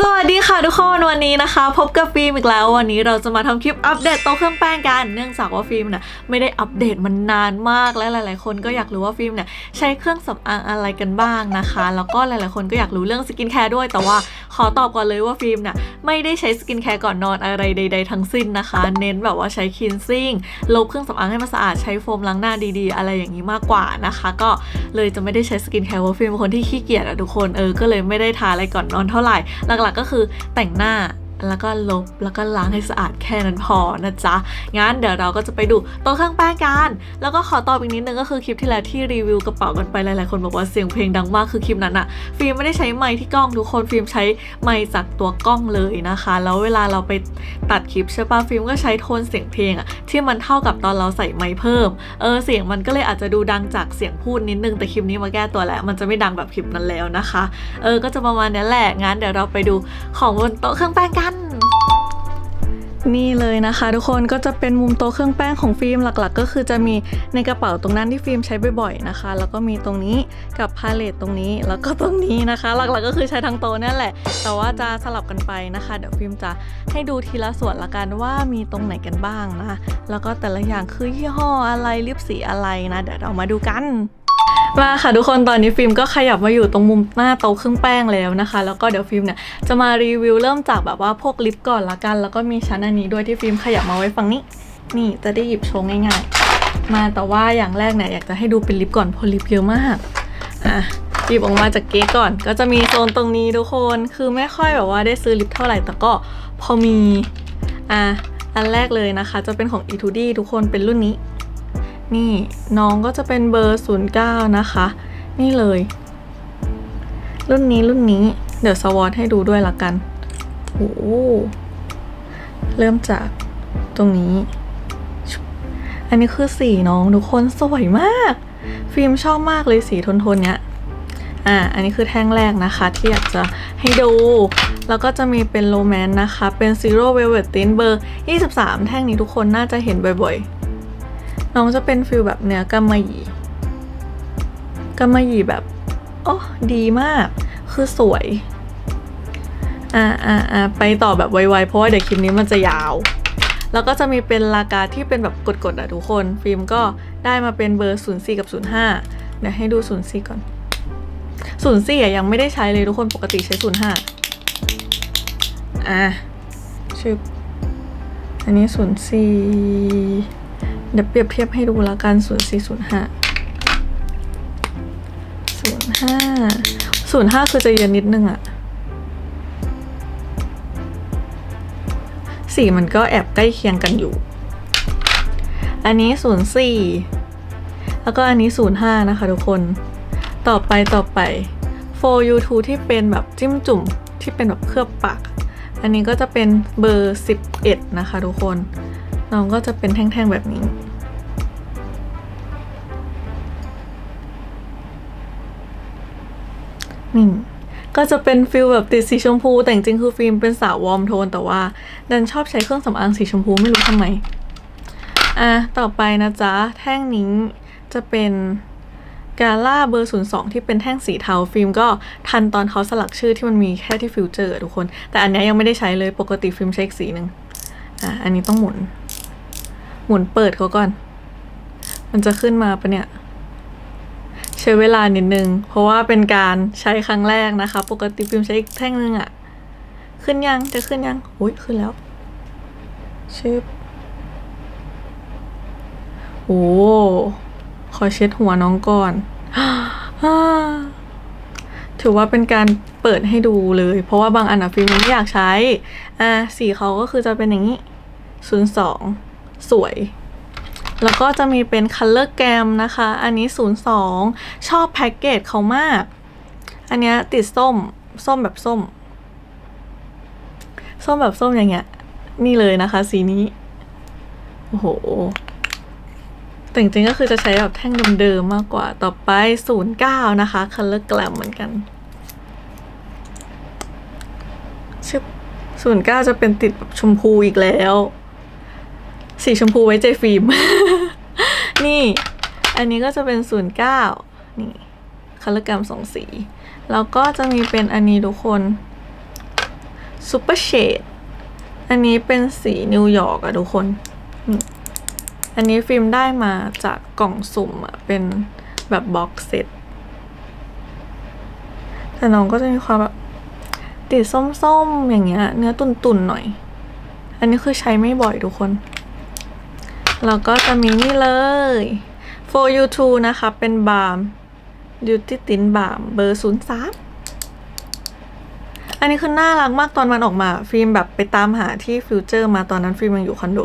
สวัสดีค่ะทุกคนวันนี้นะคะ พบกับฟิล์มอีกแล้ววันนี้เราจะมาทำคลิปอัปเดตโต๊ะเครื่องแป้งกัน เนื่องจากว่าฟิล์มเนี่ยไม่ได้อัปเดตมันนานมากและหลาย ๆ คนก็อยากรู้ว่าฟิล์มเนี่ยใช้เครื่องสำอางอะไรกันบ้างนะคะ แล้วก็หลาย ๆ คนก็อยากรู้เรื่องสกินแคร์ด้วยแต่ว่า ขอตอบก่อนเลยว่าฟิล์มเนี่ยไม่ได้ใช้สกินแคร์ก่อนนอนอะไรใด ๆ ทั้งสิ้นนะคะ เน้นแบบว่าใช้คินซิ่งลบเครื่องสำอางให้มันสะอาดใช้โฟมล้างหน้าดีๆ อะไรอย่างนี้มากกว่านะคะ ก็เลยจะไม่ได้ใช้สกินแคร์เพราะฟิล์มเป็นคนที่ขี้เกียจอะทุกคนเออก็เลยไม่ได้ทาอะไรก่อนนอนเท่าไหร่ หลักๆก็คือแต่งหน้า แล้วก็ลบแล้วก็ล้างให้สะอาดแค่นั้นพอนะจ๊ะ งั้นเดี๋ยวเราก็จะไปดูโต๊ะเครื่องแป้งกัน แล้วก็ขอตอบอีกนิดนึงก็คือคลิปที่แล้วที่รีวิวกระเป๋ากันไปหลายๆคนบอกว่าเสียงเพลงดังมากคือคลิปนั้นอะฟิล์มไม่ได้ใช้ไมค์ที่กล้องทุกคนฟิล์มใช้ไมค์จากตัวกล้องเลยนะคะ แล้วเวลาเราไปตัดคลิปใช่ปะฟิล์มก็ใช้โทนเสียงเพลงอะที่มันเท่ากับตอนเราใส่ไมค์เพิ่ม เออเสียงมันก็เลยอาจจะดูดังจากเสียงพูดนิดนึงแต่คลิปนี้มาแก้ตัวแล้วมันจะไม่ดังแบบคลิปนั้นแล้วนะคะ เออก็จะประมาณนี้แหละงั้นเดี๋ยวเราไปดูของบนโต๊ะเครื่องแป้งกัน นี่เลยนะคะ ทุกคนก็จะเป็นมุมโต๊ะเครื่องแป้งของฟิล์มหลักๆ ก็คือจะมีในกระเป๋าตรงนั้นที่ฟิล์มใช้บ่อยๆนะคะ แล้วก็มีตรงนี้กับพาเลตตรงนี้แล้วก็ตรงนี้นะคะ หลักๆก็คือใช้ทั้งโต๊ะนั่นแหละ แต่ว่าจะสลับกันไปนะคะ เดี๋ยวฟิล์มจะให้ดูทีละส่วนละกันว่ามีตรงไหนกันบ้างนะแล้วก็แต่ละอย่างคือยี่ห้ออะไรลิปสีอะไรนะเดี๋ยวเรามาดูกัน มาค่ะทุกคนตอนนี้ฟิล์มก็ขยับมาอยู่ตรงมุมหน้าโต๊ะเครื่องแป้งแล้วนะคะ แล้วก็เดี๋ยวฟิล์มเนี่ยจะมารีวิวเริ่มจากแบบว่าพวกลิปก่อนละกัน แล้วก็มีชั้นอันนี้ด้วยที่ฟิล์มขยับมาไว้ฝั่งนี้ นี่จะได้หยิบโชว์ง่ายๆ มาแต่ว่าอย่างแรกเนี่ยอยากจะให้ดูเป็นลิปก่อนเพราะลิปเยอะมากอะหยิบออกมาจากเก๊ก่อน ก็จะมีโซนตรงนี้ทุกคนคือไม่ค่อยแบบว่าได้ซื้อลิปเท่าไหร่แต่ก็พอมีอะอันแรกเลยนะคะ จะเป็นของ e 2 d ทุกคนเป็นรุ่นนี้ นี่น้องก็จะเป็นเบอร์ 09 นะคะ นี่เลย รุ่นนี้รุ่นนี้เดี๋ยวสวอตให้ดูด้วยละกันโอ้เริ่มจากตรงนี้ อันนี้คือสีน้อง ทุกคนสวยมาก ฟิล์มชอบมากเลยสีโทนๆเนี้ยอ่าอันนี้คือแท่งแรกนะคะ ที่อยากจะให้ดู แล้วก็จะมีเป็นโรแมนต์นะคะ เป็น Zero Velvet Tint เบอร์ 23 แท่งนี้ทุกคนน่าจะเห็นบ่อยๆ น้องจะเป็นฟิลแบบเนื้อกำมะหยี่กำมะหยี่แบบโอ้ดีมาก คือสวย อ่าอ่าอ่าไปต่อแบบไวๆเพราะว่าเดี๋ยวคลิปนี้มันจะยาว แล้วก็จะมีเป็นรากาที่เป็นแบบกดๆอะทุกคน ฟิล์มก็ได้มาเป็นเบอร์ 04 กับ 05 เดี๋ยวให้ดู 04 ก่อน 04อะยังไม่ได้ใช้เลยทุกคนปกติใช้ 05 อะชึบอันนี้ 04 เดี๋ยวเปรียบเทียบให้ดูแล้วกัน 0405 05 05 คือจะเย็นนิดนึงอะสีมันก็แอบใกล้เคียงกันอยู่ อันนี้ 04 แล้วก็อันนี้ 05 นะคะทุกคน ต่อไปต่อไป for you t o ที่เป็นแบบจิ้มจุ่มที่เป็นแบบเคลือบปาก อันนี้ก็จะเป็นเบอร์ 11 นะคะทุกคนน้องก็จะเป็นแท่งๆแบบนี้ นี่ก็จะเป็นฟิลแบบติดสีชมพู แต่จริงๆคือฟิล์มเป็นสาววอร์มโทน แต่ว่าดันชอบใช้เครื่องสำอางสีชมพูไม่รู้ทำไม อะ ต่อไปนะจ๊ะ แท่งนี้จะเป็นกาล่าเบอร์ 02 ที่เป็นแท่งสีเทาฟิล์มก็ทันตอนเขาสลักชื่อที่มันมีแค่ที่ฟิวเจอร์อทุกคน แต่อันนี้ยยังไม่ได้ใช้เลยปกติฟิล์มใช้อีกสีหนึ่งอะ อันนี้ต้องหมุน หมุนเปิดเขาก่อน มันจะขึ้นมาปะเนี่ย ใช้เวลานิดนึง เพราะว่าเป็นการใช้ครั้งแรกนะคะ ปกติฟิล์มใช้อีกแท่งนึงอะขึ้นยังจะขึ้นยังอุ้ยขึ้นแล้วชึบโอ้ขอเช็ดหัวน้องก่อนถือว่าเป็นการเปิดให้ดูเลย เพราะว่าบางอันอะฟิล์มไม่อยากใช้ อะสีเขาก็คือจะเป็นอย่างนี้02สวย แล้วก็จะมีเป็น Color Gam นะคะ อันนี้ 02 ชอบแพ็กเกจเขามาก อันนี้ติดส้ม ส้มแบบส้ม ส้มแบบส้มอย่างเงี้ย นี่เลยนะคะ สีนี้ โอ้โห แต่จริงๆก็คือจะใช้แบบแท่งเดิมๆมากกว่า ต่อไป 09 นะคะ Color Glam เหมือนกันชึบ09 จะเป็นติดแบบชมพูอีกแล้ว สีชมพูไว้ใจฟิล์ม นี่ อันนี้ก็จะเป็น 09 นี่คัลเลอร์กรรมสองสี แล้วก็จะมีเป็นอันนี้ทุกคนซูเปอร์เชดอันนี้เป็นสีนิวยอร์กอะทุกคนนี่อันนี้ฟิล์มได้มาจากกล่องสุ่มอะเป็นแบบบ็อกเซตแต่น้องก็จะมีความแบบติดส้มๆ อย่างเงี้ย เนื้อตุ่นๆ หน่อย อันนี้คือใช้ไม่บ่อยทุกคน แล้วก็จะมีนี่เลย for you t o นะคะ เป็นบาล์ม duty tint บาล์มเบอร์0 3อันนี้คือน่ารักมากตอนมันออกมา ฟิล์มแบบไปตามหาที่ฟิวเจอร์มาตอนนั้นฟิล์มยังอยู่คอนโด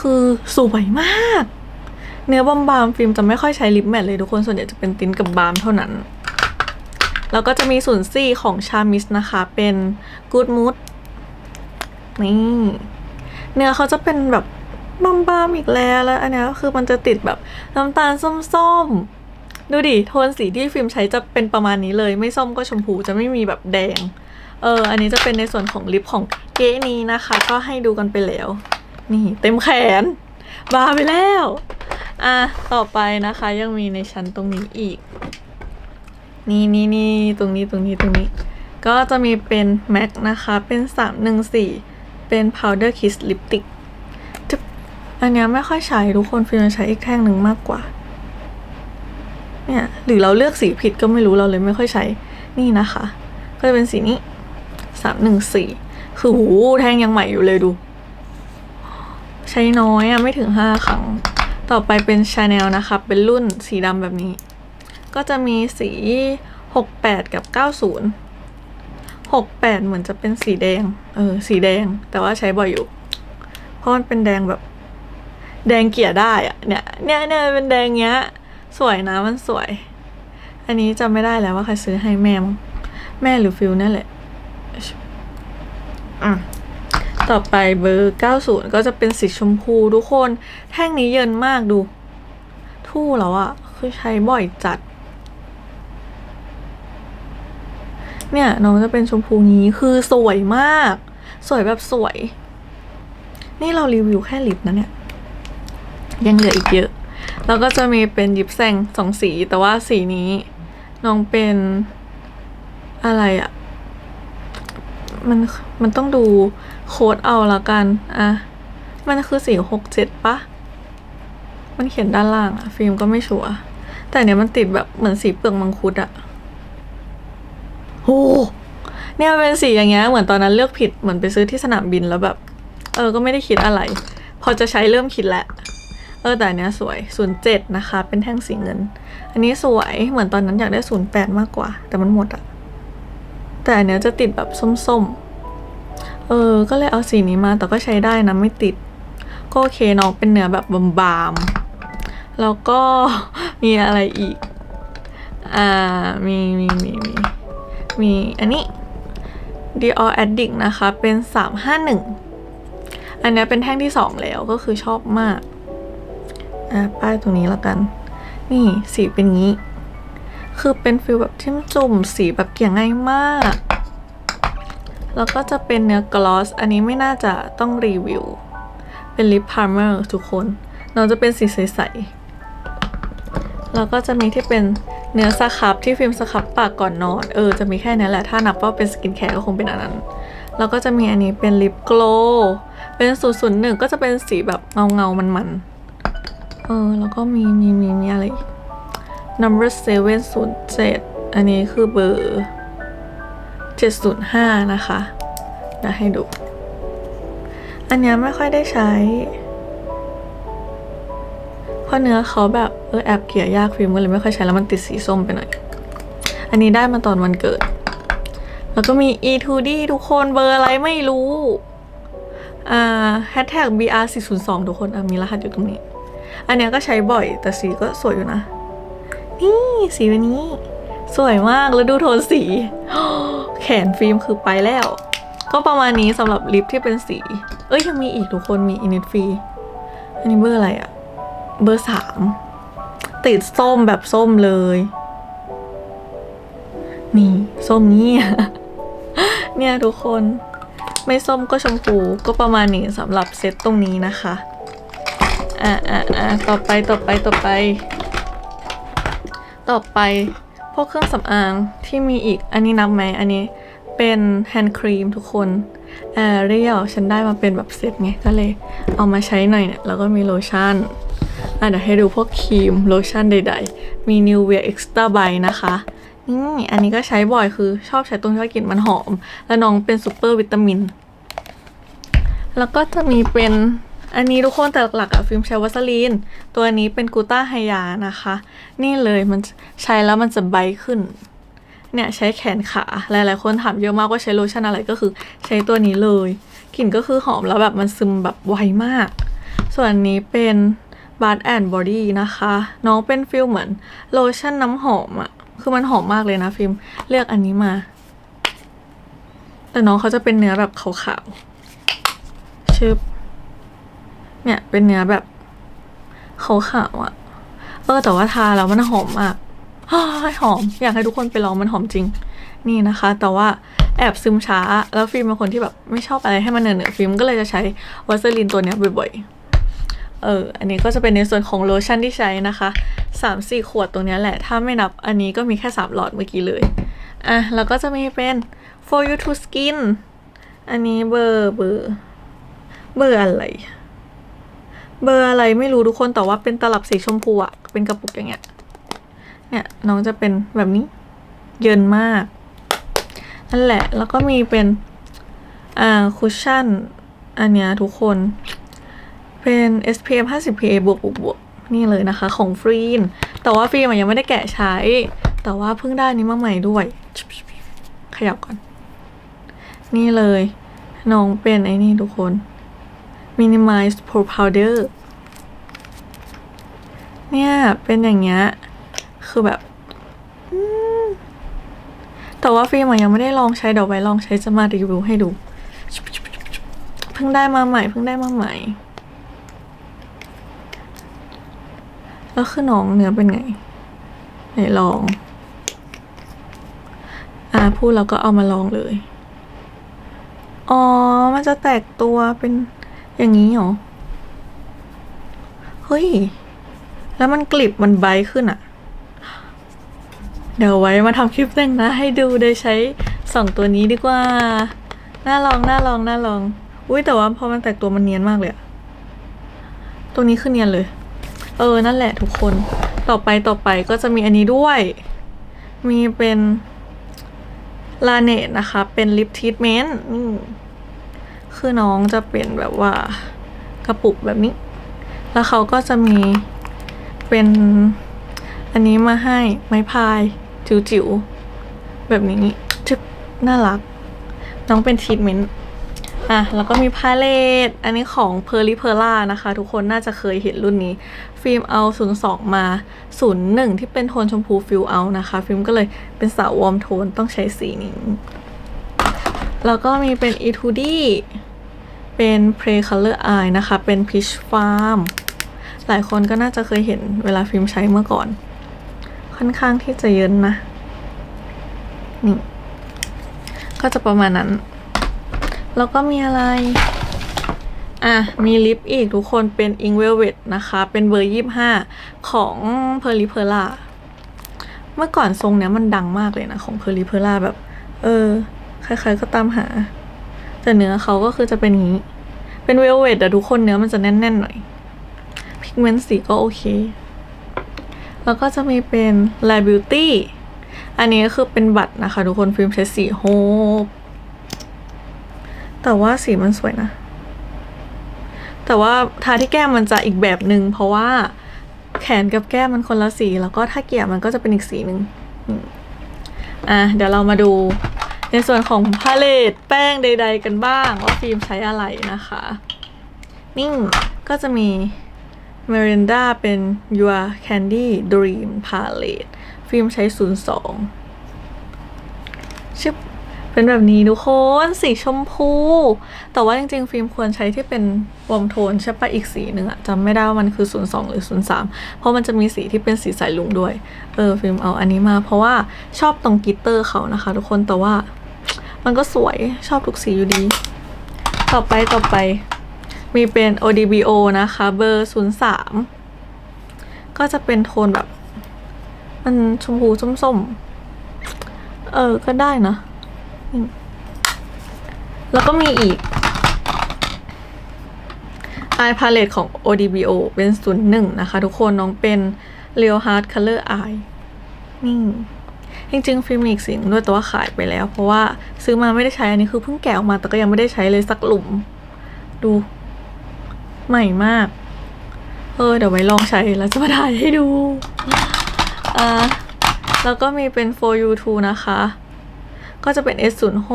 คือสวยมาก เนื้อบอมบามฟิล์มจะไม่ค่อยใช้ลิปแมทเลยทุกคนส่วนใหญ่จะเป็นติ้นกับบามเท่านั้น แล้วก็จะมีศูนซี่ของชามิสนะคะ เป็น Good Mood นี่ เนื้อเขาจะเป็นแบบ บอมบามอีกแล้วแล้วอันนี้คือมันจะติดแบบน้ำตาลส้มๆ ดูดิ โทนสีที่ฟิล์มใช้จะเป็นประมาณนี้เลย ไม่ส้มก็ชมพูจะไม่มีแบบแดง เออ อันนี้จะเป็นในส่วนของลิปของเก๊นี้นะคะ ก็ให้ดูกันไปแล้ว นี่เต็มแขน บาไปแล้ว อะ ต่อไปนะคะยังมีในชั้นตรงนี้อีก นี่นี่นี่ตรงนี้ตรงนี้ตรงนี้ ก็จะมีเป็น MAC นะคะ เป็น 314 เป็น Powder Kiss Lipstick อันเนี้ยไม่ค่อยใช้ทุกคนฟิลใช้อีกแท่งหนึ่งมากกว่า เนี่ยหรือเราเลือกสีผิดก็ไม่รู้เราเลยไม่ค่อยใช้นี่นะคะ ก็จะเป็นสีนี้314คือหูแท่งยังใหม่อยู่เลยดู ใช้น้อยอะไม่ถึง5ครั้ง ต่อไปเป็น Chanel นะคะ เป็นรุ่นสีดำแบบนี้ ก็จะมีสี68กับ90 68เหมือนจะเป็นสีแดง เออ สีแดง แต่ว่าใช้บ่อยอยู่ เพราะมันเป็นแดงแบบ แดงเกลี่ยได้อะเนี่ยเนี่ยเนี่ยเป็นแดงเงี้ย สวยนะมันสวย อันนี้จำไม่ได้แล้วว่าใครซื้อให้แม่มั้งแม่หรือฟิลนั่นแหละอะต่อไปเบอร์ 90 ก็จะเป็นสีชมพูทุกคน แท่งนี้เยินมากดู ทู่แล้วอะคือใช้บ่อยจัด เนี่ยน้องจะเป็นชมพูนี้คือสวยมาก สวยแบบสวย นี่เรารีวิวแค่ลิปนะเนี่ย ยังเหลืออีกเยอะ แล้วก็จะมีเป็นยิปแซงสองสี แต่ว่าสีนี้น้องเป็นอะไรอะมันมันต้องดูโค้ดเอาละกัน อะ มันคือสีหกเจ็ดปะ มันเขียนด้านล่างอะฟิล์มก็ไม่ชัวร์แต่เนี้ยมันติดแบบเหมือนสีเปลือกมังคุดอะโหเนี่ยมันเป็นสีอย่างเงี้ยเหมือนตอนนั้นเลือกผิดเหมือนไปซื้อที่สนามบินแล้วแบบ เออก็ไม่ได้คิดอะไร พอจะใช้เริ่มคิดแหละ เออแต่อันเนี้ยสวย 07 นะคะ เป็นแท่งสีเงิน อันนี้สวยเหมือนตอนนั้นอยากได้ 08 มากกว่า แต่มันหมดอะแต่อันเนี้ยจะติดแบบส้มๆ เออ ก็เลยเอาสีนี้มาแต่ก็ใช้ได้นะไม่ติด ก็โอเคน้องเป็นเนื้อแบบบามๆแล้วก็มีอะไรอีก อ่ามีมีมีมีมีอันนี้ Dior Addict นะคะเป็น 351 อันนี้เป็นแท่งที่ 2 แล้วก็คือชอบมาก อะป้ายตรงนี้แล้วกัน นี่สีเป็นงี้ คือเป็นฟิลแบบทิมจุ่มสีแบบเกลี่ยง่ายมาก แล้วก็จะเป็นเนื้อกลอส อันนี้ไม่น่าจะต้องรีวิว เป็นลิปพาร์เมอร์ทุกคนน้องจะเป็นสีใสๆแล้วก็จะมีที่เป็นเนื้อสครับที่ฟิล์มสครับปากก่อนนอน เออจะมีแค่นี้แหละถ้านับว่าเป็นสกินแคร์ก็คงเป็นอันนั้น แล้วก็จะมีอันนี้เป็นลิปโกลเป็นศูนย์ศูนย์หนึ่งก็จะเป็นสีแบบเงาเงามันๆ ออแล้วก็มีมีมีมีอะไร number seven ศูนย์เจ็ดอันนี้คือเบอร์เจ็ดศูนย์ห้านะคะเดี๋ยวให้ดู อันเนี้ยไม่ค่อยได้ใช้ เพราะเนื้อเขาแบบเออแอบเกลี่ยยากฟิล์มก็เลยไม่ค่อยใช้แล้วมันติดสีส้มไปหน่อย อันนี้ได้มาตอนวันเกิด แล้วก็มี E2D ทุกคนเบอร์อะไรไม่รู้ อ่า hashtag BR 402ทุกคนมีรหัสอยู่ตรงนี้ อันเนี้ยก็ใช้บ่อย แต่สีก็สวยอยู่นะ นี่สีแบบนี้ สวยมากแล้วดูโทนสี แขนฟิล์มคือไปแล้ว ก็ประมาณนี้สำหรับลิปที่เป็นสี เอ้ยยังมีอีกทุกคนมีอินิตฟรีอันนี้เบอร์อะไรอะเบอร์สามติดส้มแบบส้มเลย นี่ส้มเนี่ย เนี่ยทุกคน ไม่ส้มก็ชมพูก็ประมาณนี้สำหรับเซตตรงนี้นะคะ อะอะอะต่อไปต่อไปต่อไป ต่อไปพวกเครื่องสำอางที่มีอีกอันนี้นับไหมอันนี้เป็นแฮนด์ครีมทุกคนแอเรียลฉันได้มาเป็นแบบเซตไงก็เลยเอามาใช้หน่อยเนี่ยแล้วก็มีโลชั่นอะเดี๋ยวให้ดูพวกครีมโลชั่นใดๆ มี New Wear Extra By นะคะนี่อันนี้ก็ใช้บ่อยคือชอบใช้ตรงที่ว่ากลิ่นมันหอม แล้วน้องเป็นซูเปอร์วิตามิน แล้วก็จะมีเป็น อันนี้ทุกคนแต่หลักๆอะฟิล์มใช้วัสลีน ตัวนี้เป็นกูต้าไฮยานะคะ นี่เลยมันใช้แล้วมันจะไบขึ้น เนี่ยใช้แขนขา หลายๆคนถามเยอะมากว่าใช้โลชั่นอะไรก็คือใช้ตัวนี้เลย กลิ่นก็คือหอมแล้วแบบมันซึมแบบไวมาก ส่วนนี้เป็นบาร์แอนด์บอดี้นะคะ น้องเป็นฟิลเหมือนโลชั่นน้ำหอมอะคือมันหอมมากเลยนะฟิล์มเลือกอันนี้มา แต่น้องเขาจะเป็นเนื้อแบบขาวๆชึบ เนี่ย เป็นเนื้อแบบขาวๆอะเออแต่ว่าทาแล้วมันหอมมากฮ้หอม อยากให้ทุกคนไปลองมันหอมจริง นี่นะคะ แต่ว่าแอบซึมช้า แล้วฟิล์มเป็นคนที่แบบไม่ชอบอะไรให้มันเหนอะๆฟิล์มก็เลยจะใช้วัสลินตัวเนี้ยบ่อยๆ เออ อันนี้ก็จะเป็นในส่วนของโลชั่นที่ใช้นะคะสามสี่ขวดตรงเนี้ยแหละ ถ้าไม่นับอันนี้ก็มีแค่สามหลอดเมื่อกี้เลย อะ แล้วก็จะมีเป็น for you to skin อันนี้เบอร์เบอร์เบอร์อะไร เบอร์อะไรไม่รู้ทุกคนแต่ว่าเป็นตลับสีชมพูอะเป็นกระปุกอย่างเงี้ย เนี่ยน้องจะเป็นแบบนี้ เยินมาก นั่นแหละ แล้วก็มีเป็น อ่าคุชชั่น อันเนี้ยทุกคน เป็น SPF 50 PA บวกบวกบวกนี่เลยนะคะ ของฟรีน แต่ว่าฟรีนมันยังไม่ได้แกะใช้ แต่ว่าเพิ่งได้นี้มาใหม่ด้วย ขยับก่อน นี่เลย น้องเป็นไอ้นี่ทุกคน Minimize Pore Powder เนี่ยเป็นอย่างเงี้ย คือแบบแต่ว่าฟิล์มยังไม่ได้ลองใช้เดี๋ยวไว้ลองใช้จะมารีวิวให้ดู เพิ่งได้มาใหม่เพิ่งได้มาใหม่ แล้วคือน้องเนื้อเป็นไง ไหนลอง อ่าพูดแล้วก็เอามาลองเลย อ๋อ มันจะแตกตัวเป็น อย่างนี้เหรอ เฮ้ย แล้วมันกลิบมันไบขึ้นอะเดี๋ยวไว้มาทำคลิปแต่งนะ ให้ดูโดยใช้สองตัวนี้ดีกว่า น่าลองน่าลองน่าลอง อุ้ยแต่ว่าพอมันแตกตัวมันเนียนมากเลยอะตัวนี้คือเนียนเลย เออ นั่นแหละทุกคน ต่อไปต่อไปก็จะมีอันนี้ด้วย มีเป็นลาเนตนะคะ เป็นลิปทีทเมนต์ คือน้องจะเป็นแบบว่ากระปุกแบบนี้ แล้วเขาก็จะมีเป็นอันนี้มาให้ไม้พายจิ๋วๆแบบนี้จึ๊บน่ารัก น้องเป็นทีทเมนต์อะแล้วก็มีพาเลตอันนี้ของ p e r l i p e r l a นะคะ ทุกคนน่าจะเคยเห็นรุ่นนี้ ฟิล์มเอา02 มา 01 ที่เป็นโทนชมพูฟิลเอานะคะ ฟิล์มก็เลยเป็นสาววอร์มโทนต้องใช้สีนี้ แล้วก็มีเป็น e 2 d เป็น Play Color Eye นะคะ เป็น Peach Farm หลายคนก็น่าจะเคยเห็นเวลาฟิล์มใช้เมื่อก่อน ค่อนข้างที่จะเยินนะ นี่ ก็จะประมาณนั้น แล้วก็มีอะไร อะ มีลิปอีกทุกคนเป็น Ink Velvet นะคะ เป็นเบอร์ 25 ของ p e r l i p e r l a เมื่อก่อนทรงเนี้ยมันดังมากเลยนะ ของ p e r l i p e r l a แบบ เออ ใครๆก็ตามหา แต่เนื้อเขาก็คือจะเป็นนี้ เป็นเวลเวทแต่ทุกคนเนื้อมันจะแน่นๆหน่อย พิกเมนต์สีก็โอเค แล้วก็จะมีเป็น l i Beauty อันนี้ก็คือเป็นบัตรนะคะ ทุกคนฟิล์มใช้สีโฮปแต่ว่าสีมันสวยนะ แต่ว่าทาที่แก้มมันจะอีกแบบหนึ่งเพราะว่าแขนกับแก้มมันคนละสี แล้วก็ถ้าเกี่ยมันก็จะเป็นอีกสีหนึ่งอะเดี๋ยวเรามาดู ในส่วนของพาเลตแป้งใด ๆ กันบ้าง ว่าฟิล์มใช้อะไรนะคะ นี่ก็จะมี Miranda เป็น Your Candy Dream Palette ฟิล์มใช้ 02 ชึบเป็นแบบนี้ทุกคนสีชมพู แต่ว่าจริงๆ ฟิล์มควรใช้ที่เป็นวอมโทนใช่ปะอีกสีหนึ่งอะจำไม่ได้ว่ามันคือ 02 หรือ 03 เพราะมันจะมีสีที่เป็นสีสายลุงด้วย เออ ฟิล์มเอาอันนี้มาเพราะว่าชอบตรงกิตเตอร์เขานะคะทุกคนแต่ว่า มันก็สวยชอบทุกสีอยู่ดี ต่อไปต่อไป มีเป็น ODBO นะคะ เบอร์ 03 ก็จะเป็นโทนแบบ มันชมพูส้มๆ เออ ก็ได้นะ แล้วก็มีอีก Eye Palette ของ ODBO เป็น 01 นะคะ ทุกคนน้องเป็น Real Hard Color Eye นี่ จริงๆฟิล์มมีอีกสีหนึ่งด้วยแต่ว่าขายไปแล้ว เพราะว่าซื้อมาไม่ได้ใช้อันนี้คือเพิ่งแกะออกมาแต่ก็ยังไม่ได้ใช้เลยสักหลุม ดูใหม่มาก เออเดี๋ยวไว้ลองใช้แล้วจะมาถ่ายให้ดูอ่าแล้วก็มีเป็น for you 2 นะคะ ก็จะเป็น S06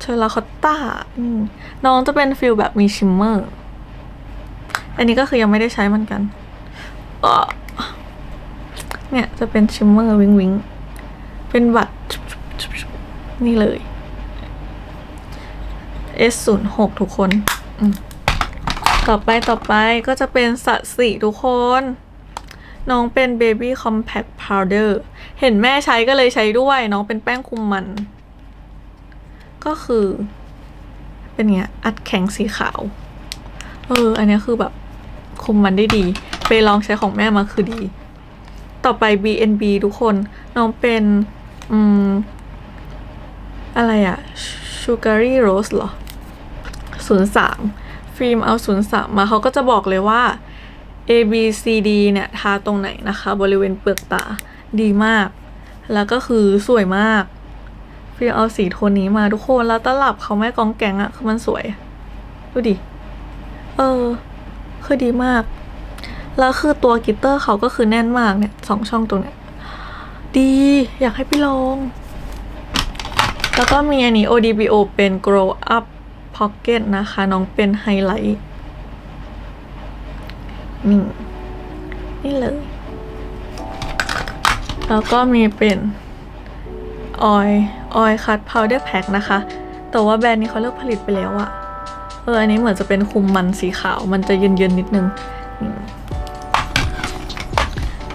เชลาคอตตาน้องจะเป็นฟิลแบบมีชิมเมอร์ อันนี้ก็คือยังไม่ได้ใช้เหมือนกัน เอ่อ เนี่ยจะเป็นชิมเมอร์วิงวิงเป็นบัตรนี่เลย S06 ทุกคน ต่อไปต่อไปก็จะเป็นสัตสีทุกคน น้องเป็น Baby Compact Powder เห็นแม่ใช้ก็เลยใช้ด้วย น้องเป็นแป้งคุมมัน ก็คือ เป็นเงี้ย อัดแข็งสีขาว เออ อันนี้คือแบบคุมมันได้ดี ไปลองใช้ของแม่มาคือดี ต่อไป BNB ทุกคน น้องเป็น อืม อะไรอะ Sugary Rose เหรอ 03 ฟิล์มเอา 03 มาเขาก็จะบอกเลยว่า A B C D เนี่ย ทาตรงไหนนะคะ บริเวณเปลือกตาดีมาก แล้วก็คือสวยมาก ฟิล์มเอาสีโทนนี้มาทุกคน แล้วตลับเขาไม่กองแกงอะคือมันสวย ดูดิ เออ คือดีมาก แล้วคือตัวกิตเตอร์เขาก็คือแน่นมากเนี่ยสองช่องตรงเนี้ยดีอยากให้ไปลอง แล้วก็มีอันนี้ ODBO เป็น Grow Up Pocket นะคะ น้องเป็นไฮไลท์นี่นี่เลย แล้วก็มีเป็นออยออยคั t พาวเดอร์แพ็คนะคะ แต่ว่าแบรนด์นี้เขาเลิกผลิตไปแล้วอะเออ อันนี้เหมือนจะเป็นคุมมันสีขาว มันจะเย็นๆนิดนึงนี่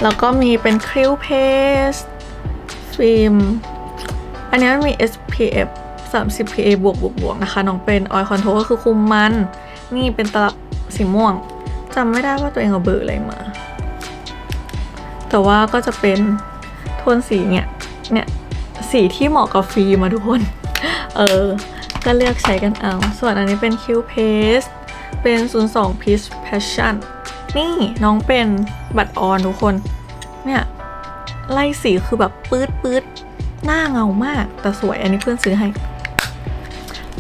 แล้วก็มีเป็นคริวเพสฟิล์ม อันนี้มันมี SPF 30 PA บวกบวกบวกนะคะ น้องเป็นออยคอนโทรก็คือคุมมัน นี่เป็นตลับสีม่วงจำไม่ได้ว่าตัวเองเอาเบอร์อะไรมา แต่ว่าก็จะเป็นโทนสีเนี่ย เนี่ย สีที่เหมาะกับฟิล์มมาทุกคน เออ ก็เลือกใช้กันเอา ส่วนอันนี้เป็นคิวเพสเป็น 02 Peach Passion นี่น้องเป็นบัตรออนทุกคน เนี่ยไล่สีคือแบบปื๊ดปื๊ดหน้าเงามาก แต่สวยอันนี้เพื่อนซื้อให้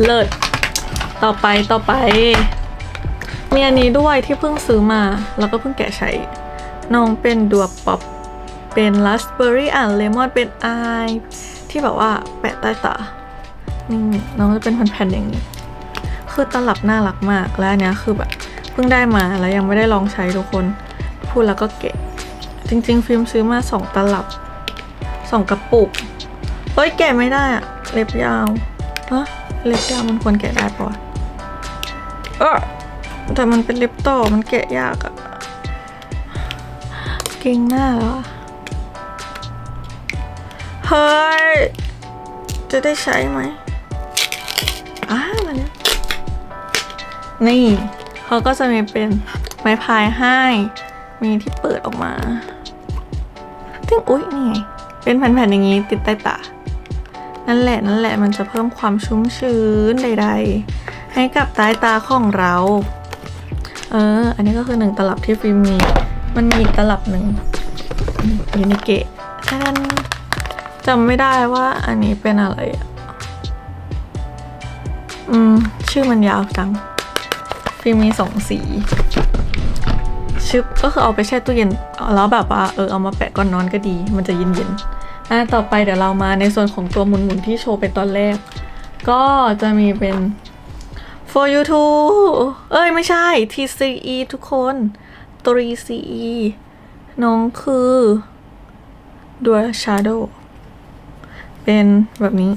เลิศต่อไปต่อไป มีอันนี้ด้วยที่เพิ่งซื้อมา แล้วก็เพิ่งแกะใช้ น้องเป็นดัวป๊อปเป็นราสเบอร์รี่อ่านเลมอนเป็นไอที่แบบว่าแปะใต้ตานี่น้องจะเป็นแผ่นๆอย่างนี้ คือตลับน่ารักมากและอันเนี้ยคือแบบ พิ่งได้มาแล้วยังไม่ได้ลองใช้ทุกคน พูดแล้วก็เกะ จริง ๆ ฟิล์มซื้อมาสองตลับสองกระปุกเฮ้ยแกะไม่ได้อะเล็บยาวฮะเล็บยาวมันควรแกะได้ปะเออแต่มันเป็นเล็บต่อมันแกะยากอะเก่งหน้าแล้วอเฮ้ย จะได้ใช้ไหมอ้ามาแล้วนี่ เขาก็จะมีเป็นไม้พายให้ มีที่เปิดออกมาตึ้งอุ๊ยนี่ไงเป็นแผ่นๆอย่างนี้ติดใต้ตา นั่นแหละนั่นแหละมันจะเพิ่มความชุ่มชื้นใด ๆ ให้กับใต้ตาของเรา เออ อันนี้ก็คือหนึ่งตลับที่ฟิล์มมี มันมีตลับหนึ่งยูนิเกะท่านจำไม่ได้ว่าอันนี้เป็นอะไรอะอืม ชื่อมันยาวจัง ฟิล์มมีสองสีชึบก็คือเอาไปแช่ตู้เย็นแล้วแบบว่าเออเอามาแปะก่อนนอนก็ดี มันจะเย็นๆอะต่อไปเดี๋ยวเรามาในส่วนของตัวหมุนๆที่โชว์ไปตอนแรก ก็จะมีเป็น for you to เอ้ยไม่ใช่ TCE ทุกคน 3CE น้องคือดัว shadow เป็นแบบนี้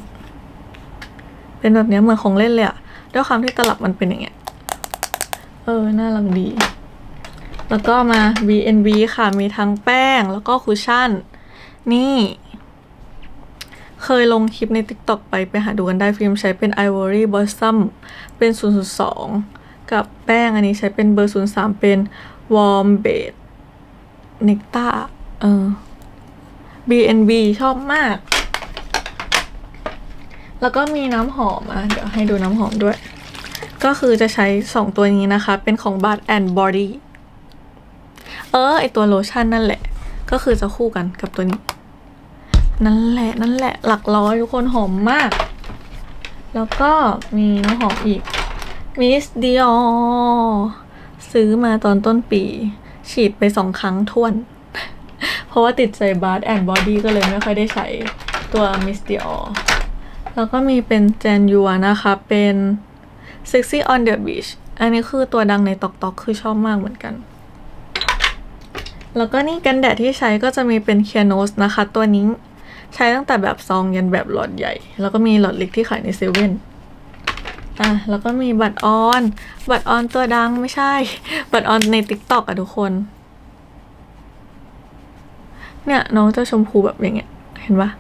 เป็นแบบนี้เหมือนของเล่นเลยอะด้วยความที่ตลับมันเป็นอย่างเงี้ย เออ น่ารักดี แล้วก็มา BNB ค่ะ มีทั้งแป้งแล้วก็คุชชั่น นี่ เคยลงคลิปใน TikTok ไปไปหาดูกันได้ฟิล์มใช้เป็น Ivory Blossom เป็น 002 กับแป้งอันนี้ใช้เป็นเบอร์ 03 เป็น Warm Base Nectar เออ BNB ชอบมาก แล้วก็มีน้ำหอมอะ เดี๋ยวให้ดูน้ำหอมด้วย ก็คือจะใช้สองตัวนี้นะคะ เป็นของ Bath and Body เออ ไอตัวโลชั่นนั่นแหละ ก็คือจะคู่กันกับตัวนี้ นั่นแหละ นั่นแหละ หลักร้อยทุกคนหอมมาก แล้วก็มีน้ำหอมอีก Miss Dior ซื้อมาตอนต้นปี ฉีดไปสองครั้งท้วน เพราะว่าติดใจ Bath and Body ก็เลยไม่ค่อยได้ใช้ตัว Miss Dior แล้วก็มีเป็นแจนยัวนะคะ เป็น Sexy on the Beach อันนี้คือตัวดังในตอกตอกคือชอบมากเหมือนกัน แล้วก็นี่กันแดดที่ใช้ก็จะมีเป็น k i a n o s นะคะ ตัวนี้ใช้ตั้งแต่แบบซองยันแบบหลอดใหญ่ แล้วก็มีหลอดเล็กที่ขายในเซเว่นอะแล้วก็มีบัตรออน บัตรออนตัวดังไม่ใช่ บัตรออนใน TikTok อะทุกคน เนี่ยน้องจะชมพูแบบอย่างเงี้ย เห็นปะ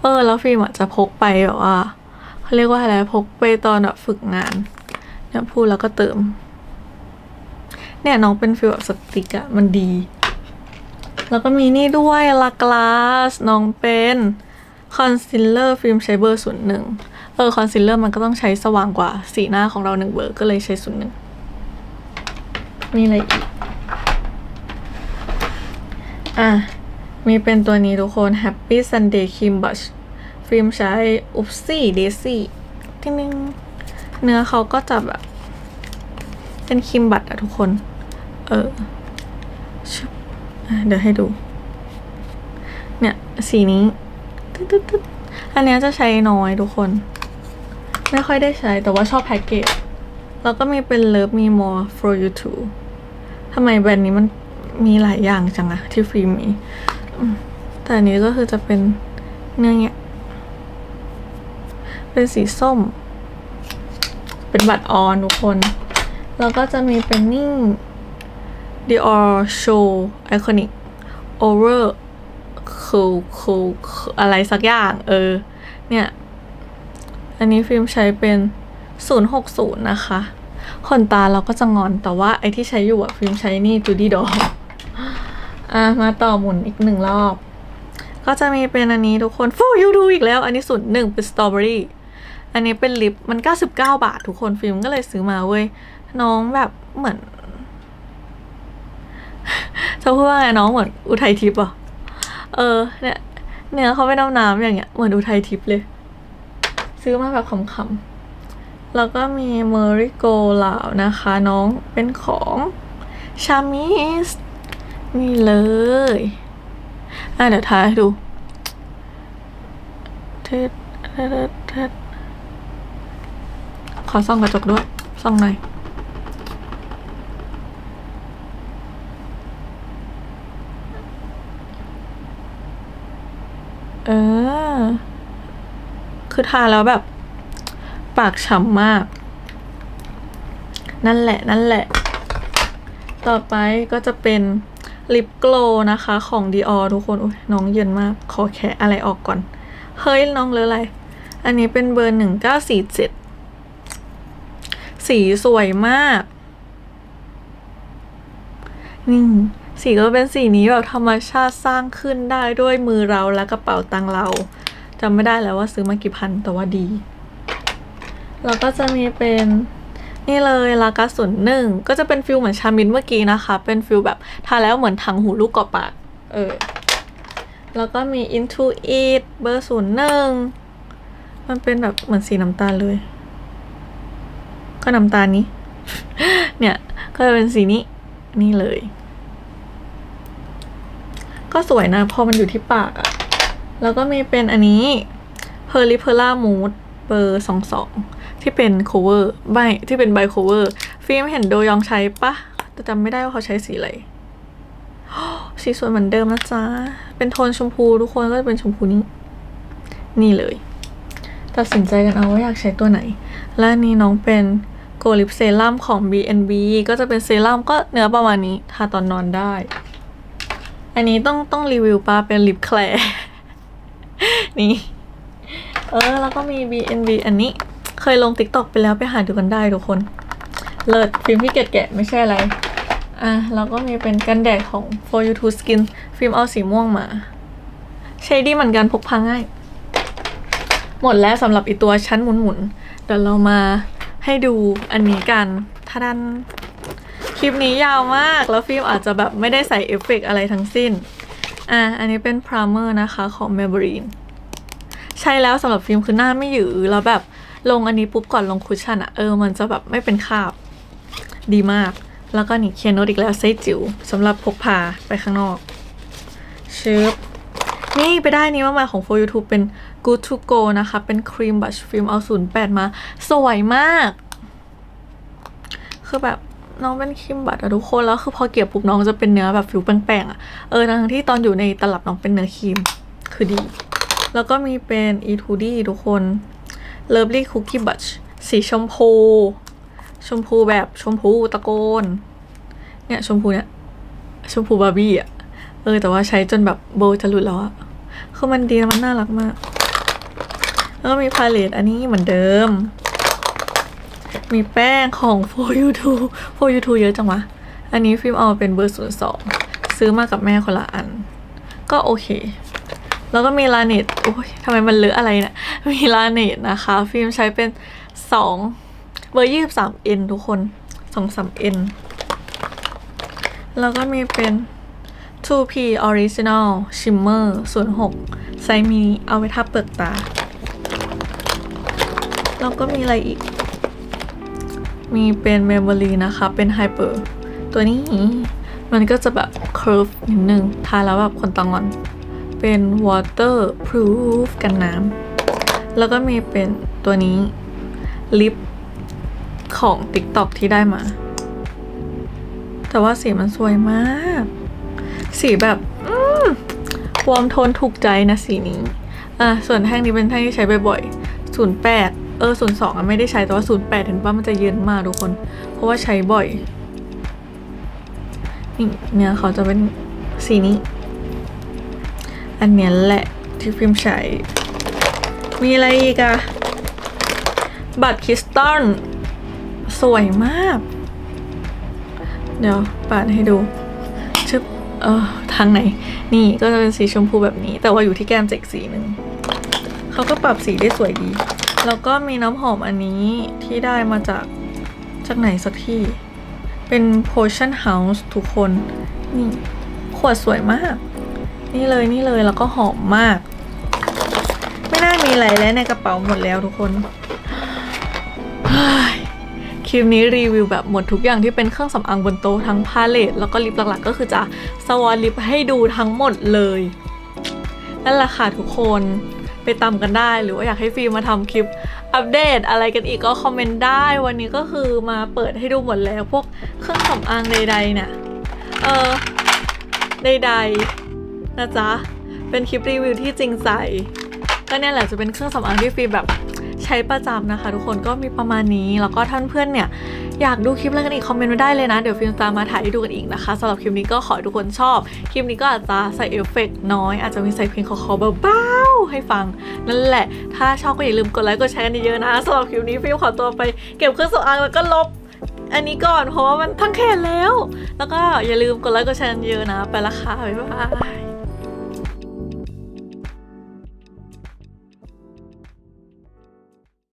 เออ แล้วฟิล์มอะจะพกไปแบบว่า เขาเรียกว่าอะไรพกไปตอนแบบฝึกงานเนี่ยพูดแล้วก็เติม เนี่ยน้องเป็นฟิลแบบสติกอะมันดี แล้วก็มีนี่ด้วยลากลาสน้องเป็นคอนซีลเลอร์ฟิล์มใช้เบอร์ศูนย์หนึ่งเออคอนซีลเลอร์มันก็ต้องใช้สว่างกว่าสีหน้าของเราหนึ่งเบอร์ก็เลยใช้ศูนย์หนึ่งมีอะไรอีก อะ มีเป็นตัวนี้ทุกคน Happy Sunday Cream Brush ฟิล์มใช้ Upsy Daisy ที่นึงเนื้อเขาก็จะแบบเป็นครีมบัตรอะทุกคน เออชึบอะเดี๋ยวให้ดู เนี่ยสีนี้ตึ๊ดอันเนี้ยจะใช้น้อยทุกคน ไม่ค่อยได้ใช้แต่ว่าชอบแพ็กเกจ แล้วก็มีเป็น Love Me More for You Too ทำไมแบรนด์นี้มันมีหลายอย่างจังอะที่ฟรีมี แต่อันนี้ก็คือจะเป็นเนื้อเนี้ย เป็นสีส้ม เป็นบัตรออนทุกคน แล้วก็จะมีเป็นนี่ Dior Show Iconic Over Cool Cool อะไรสักอย่าง เออ เนี่ย อันนี้ฟิล์มใช้เป็น 060 นะคะ ขนตาเราก็จะงอนแต่ว่าไอที่ใช้อยู่อะฟิล์มใช้นี่ Judy Doll อะ มาต่อหมุนอีกหนึ่งรอบ ก็จะมีเป็นอันนี้ทุกคน ฟูยูดูอีกแล้ว อันนี้ศูนย์หนึ่งเป็นสตรอเบอรี่ อันนี้เป็นลิปมัน 99 บาททุกคนฟิล์มก็เลยซื้อมาเว้ยน้องแบบเหมือนจะพูดว่าไงน้องเหมือนอุทัยทิพย์อะเออเนี่ยเนื้อเขาไม่น้ำน้ำอย่างเงี้ยเหมือนอุทัยทิพย์เลย ซื้อมาแบบขำๆแล้วก็มีเมอริโกลาวนะคะน้องเป็นของชามิสนี่เลยอะเดี๋ยวทายให้ดูเทดเทดเทด ขอส่องกระจกด้วยส่องหน่อยเออ คือทาแล้วแบบ ปากฉ่ำมาก นั่นแหละ นั่นแหละ ต่อไปก็จะเป็นลิปโกลนะคะของ Dior ทุกคนอุ๊ยน้องเย็นมาก ขอแคะอะไรออกก่อน เฮ้ย น้องเลอะอะไร อันนี้เป็นเบอร์หนึ่งเก้าสี่เจ็ด สีสวยมาก นี่สีก็เป็นสีนี้แบบธรรมชาติสร้างขึ้นได้ด้วยมือเราและกระเป๋าตังเราจำไม่ได้แล้วว่าซื้อมากี่พันแต่ว่าดี แล้วก็จะมีเป็นนี่เลยลากาสุนหนึ่งก็จะเป็นฟิลเหมือนชามินเมื่อกี้นะคะ เป็นฟิลแบบทาแล้วเหมือนถังหูลูกกอบปากเออ แล้วก็มี into it เบอร์ศูนย์หนึ่งมันเป็นแบบเหมือนสีน้ำตาลเลย ก็น้ำตาลนี้ เนี่ยก็จะเป็นสีนี้นี่เลย ก็สวยนะ พอมันอยู่ที่ปากอะแล้วก็มีเป็นอันนี้ p e r l i p e r l a Mood เบอร์สองสองที่เป็น cover ใบที่เป็นใบ cover ฟิล์มเห็นโดยองใช้ปะแต่จำไม่ได้ว่าเขาใช้สีอะไรสีสวยเหมือนเดิมนะจ๊ะ เป็นโทนชมพูทุกคนก็จะเป็นชมพูนี้ นี่เลย ตัดสินใจกันเอาว่าอยากใช้ตัวไหน และนนี้น้องเป็น โกลิปเซรั่มของ B&B ก็จะเป็นเซรั่มก็เนื้อประมาณนี้ทาตอนนอนได้ อันนี้ต้องต้องรีวิวปะเป็นลิปแคลร์นี่ เออ แล้วก็มี B&B อันนี้เคยลง TikTok ไปแล้วไปหาดูกันได้ทุกคน เลิศฟิล์มที่เกดแกะไม่ใช่อะไร อะ แล้วก็มีเป็นกันแดดของ For You to Skin ฟิล์มเอาสีม่วงมา ใช้ดีเหมือนกันพกพาง่าย หมดแล้วสำหรับอีตัวชั้นหมุนๆเดี๋ยวเรามา ให้ดูอันนี้กันถ้าดันคลิปนี้ยาวมากแล้วฟิล์มอาจจะแบบไม่ได้ใส่เอฟเฟกต์อะไรทั้งสิ้น อะ อันนี้เป็นพรามเมอร์นะคะของ Maybelline ใช้แล้วสำหรับฟิล์มคือหน้าไม่หยือแล้วแบบลงอันนี้ปุ๊บก่อนลงคุชชั่นอะเออมันจะแบบไม่เป็นคราบ ดีมาก แล้วก็นี่เคียนโนตอีกแล้วไซส์จิ๋วสำหรับพกพาไปข้างนอกชึบนี่ไปได้นี้มาใหม่ของ for YouTube เป็น good to go นะคะ เป็นครีมบัชฟิล์มเอา 08 มา สวยมาก คือแบบน้องเป็นครีมบัตอะทุกคน แล้วคือพอเก็บปุ๊บน้องจะเป็นเนื้อแบบฟิวแป้งๆอะเออทั้งที่ตอนอยู่ในตลับน้องเป็นเนื้อครีม คือดี แล้วก็มีเป็น E2D ทุกคน Lovely Cookie Bunch สีชมพู ชมพูแบบชมพูตะโกน เนี่ยชมพูเนี่ย ชมพูบาร์บี้อะเออแต่ว่าใช้จนแบบโบจะหลุดแล้วอะคือมันดีนะมันน่ารักมาก แล้วก็มีพาเลตอันนี้เหมือนเดิม มีแป้งของ for you to for you to เยอะจังวะ อันนี้ฟิล์มเอาเป็นเบอร์ศูนย์สองซื้อมากับแม่คนละอัน ก็โอเค แล้วก็มีลาเนตโอ้ยทำไมมันเลอะอะไรเนะี่ยมีลาเนตนะคะ ฟิล์มใช้เป็นสองเบอร์ยี่สิบสามเอ็นทุกคนสองสามเอ็นแล้วก็มีเป็น 2P Original Shimmer 06ไซส์มินิเอาไว้ทับเปลือกตา แล้วก็มีอะไรอีก มีเป็นเมมโมรีนะคะ เป็นไฮเปอร์ตัวนี้มันก็จะแบบ curve นิดนึงทาแล้วแบบคนตางอน เป็น water proof กันน้ำ แล้วก็มีเป็นตัวนี้ ลิปของ TikTok ที่ได้มา แต่ว่าสีมันสวยมาก สีแบบวอมโทนถูกใจนะสีนี้ อะส่วนแท่งนี้เป็นแท่งที่ใช้บ่อยๆ08 เออ02อะไม่ได้ใช้แต่ว่า08เห็นป่ะมันจะเย็นมากทุกคน เพราะว่าใช้บ่อยนี่เนี่ยเขาจะเป็นสีนี้ อันเนี้ยแหละที่ฟิล์มใช้ มีอะไรอีกอะบัตรคริสตัลสวยมาก เดี๋ยวปาดให้ดูชึบเออทางไหน นี่ก็จะเป็นสีชมพูแบบนี้ แต่ว่าอยู่ที่แก้มเจะอีกสีหนึ่ง เขาก็ปรับสีได้สวยดี แล้วก็มีน้ำหอมอันนี้ที่ได้มาจากจากไหนสักที่ เป็น Potion House ทุกคน นี่ ขวดสวยมาก นี่เลยนี่เลยแล้วก็หอมมาก ไม่น่ามีอะไรแล้วในกระเป๋าหมดแล้วทุกคนคลิปนี้รีวิวแบบหมดทุกอย่างที่เป็นเครื่องสำอางบนโต๊ะทั้งพาเลตแล้วก็ลิปหลักๆ ก็คือจะสวอตลิปให้ดูทั้งหมดเลยนั่นแหละค่ะทุกคน ไปตามกันได้ หรือว่าอยากให้ฟิล์มมาทำคลิปอัปเดตอะไรกันอีกก็คอมเมนต์ได้ วันนี้ก็คือมาเปิดให้ดูหมดแล้วพวกเครื่องสำอางใดๆเนี่ยเออใดๆนะจ๊ะ เป็นคลิปรีวิวที่จริงใจก็เนี่ยแหละจะเป็นเครื่องสำอางที่ฟิล์มแบบ ช้ประจำนะคะ ทุกคนก็มีประมาณนี้ แล้วก็ท่านเพื่อนเนี่ย อยากดูคลิปอะไรกันอีกคอมเมนต์มาได้เลยนะ เดี๋ยวฟิล์มตามมาถ่ายให้ดูกันอีกนะคะสำหรับคลิปนี้ก็ขอให้ทุกคนชอบ คลิปนี้ก็อาจจะใส่เอฟเฟกต์น้อย อาจจะมีใส่เพลงคอๆเบาๆให้ฟัง นั่นแหละ ถ้าชอบก็อย่าลืมกดไลค์กดแชร์กันเยอะๆนะสำหรับคลิปนี้ฟิล์มขอตัวไปเก็บเครื่องสำอางแล้วก็ลบอันนี้ก่อนเพราะว่ามันทั้งแขนแล้ว แล้วก็อย่าลืมกดไลค์กดแชร์กันเยอะนะ ไปละค่ะ บ๊ายบาย